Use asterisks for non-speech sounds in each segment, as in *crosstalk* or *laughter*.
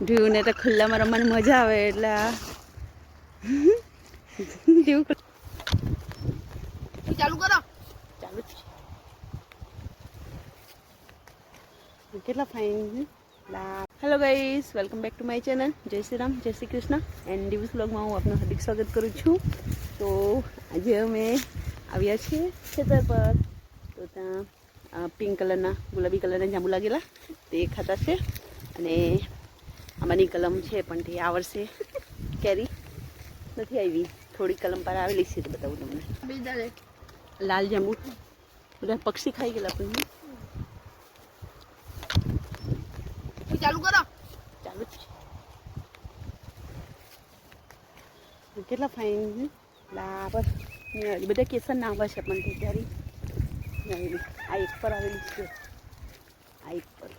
ધ્રુવને તો ખુલ્લામાં રમવાની મજા આવે એટલે આ. ચાલુ કરો. ચાલુ કેટલા fine hello guys welcome back to my channel Jai Shri Ram જય શ્રી કૃષ્ણ. એન્ડ દિવસ બ્લોગમાં હું આપનું હાર્દિક સ્વાગત કરું છું. તો આજે અમે આવ્યા છીએ ખેતર પર. તો ત્યાં પિંક કલરના ગુલાબી કલરના જાંબુ લાગેલા. તે ખાતા છે. અને આમાંની કલમ છે પણ તે આ વર્ષે કેરી નથી આવી. થોડી કલમ પર આવેલી છે તો બતાવું તમને. લાલ જાંબુ. બધા પક્ષી ખાઈ ગયેલા પણ ચાલુ કરો. ચાલુ જ કેટલા ફાઇન બરાબર બધા કેસર ના આવે છે પણ ત્યારે આ એક પર આવેલી છે. આ એક પર.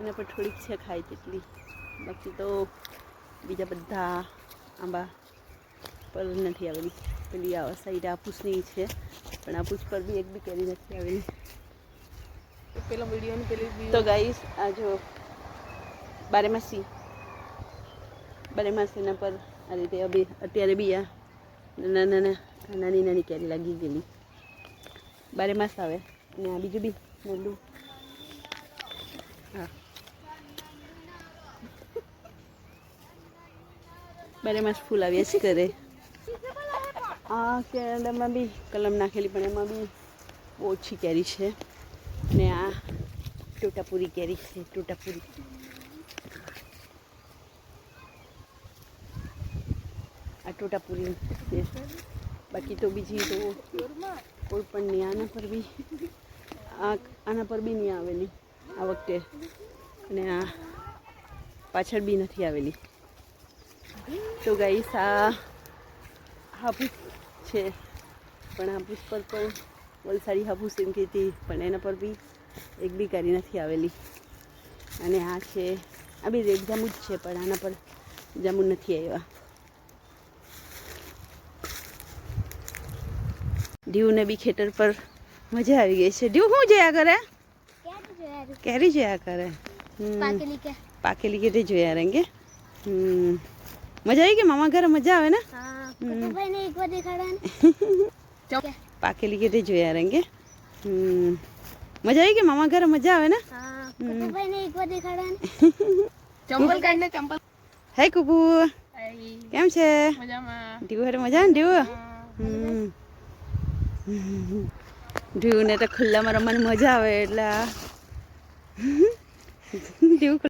એના પર થોડીક છે ખાય તેટલી. બાકી તો બીજા બધા આંબા પર નથી આવેલી. પેલી આ સાઈડ આપૂસની છે પણ આપૂસ પર બી એક બી કેરી નથી આવેલી. પેલો વીડિયો ની પેલી તો ગાઈસ આ જો બારેમાસી. બારેમાસીના પર આ રીતે અભી અત્યારે બી આ નાના નાના નાની નાની કેરી લાગી ગયેલી. બારેમાસ આવે. અને આ બીજું બી મોટું હા. બારેમાસ ફૂલ આવ્યા છે ઘરે. આ કેરંડામાં બી કલમ નાખેલી, પણ એમાં બી ઓછી કેરી છે. ને આ ટોટાપુરી કેરી છે ટોટાપુરી આ ટોટાપુરી છે. બાકી તો બીજી તો કોઈ પણ નહીં, આના પર બી આ આના પર બી નહીં આવેલી આ વખતે. અને આ પાછળ બી નથી આવેલી. તો ગાઈસ આ હાફૂસ છે. પણ હાફૂસ પર પણ વલસાડી હાફૂસ એમ કહેતી પણ એના પર બી એક બી કરી નથી આવેલી. અને આ છે આ બી રેડ જાંબુ જ છે પણ આના પર જાંબુ નથી આવ્યા. દીવને બી ખેતર પર મજા આવી ગઈ છે. દીવ શું જોયા કરે? કેરી જોયા કરે? હમ. પાકેલી કે? જોયા રંગે હમ. મજા આવી ગઈ? મામા ઘરે મજા આવે ને? *laughs* પાકેલી કેટલી જોયા રંગે. મજા આવી ગઈ? મામા ઘરે મજા આવે ને? ચંપલ કાઢ ને ચંપલ. હે કુબુ કેમ છે? મજામાં. દીવ હારે મજા ને દીવ ડીવ ને તો ખુલ્લામાં રમવાની મજા આવે એટલે આ. *laughs* દીવ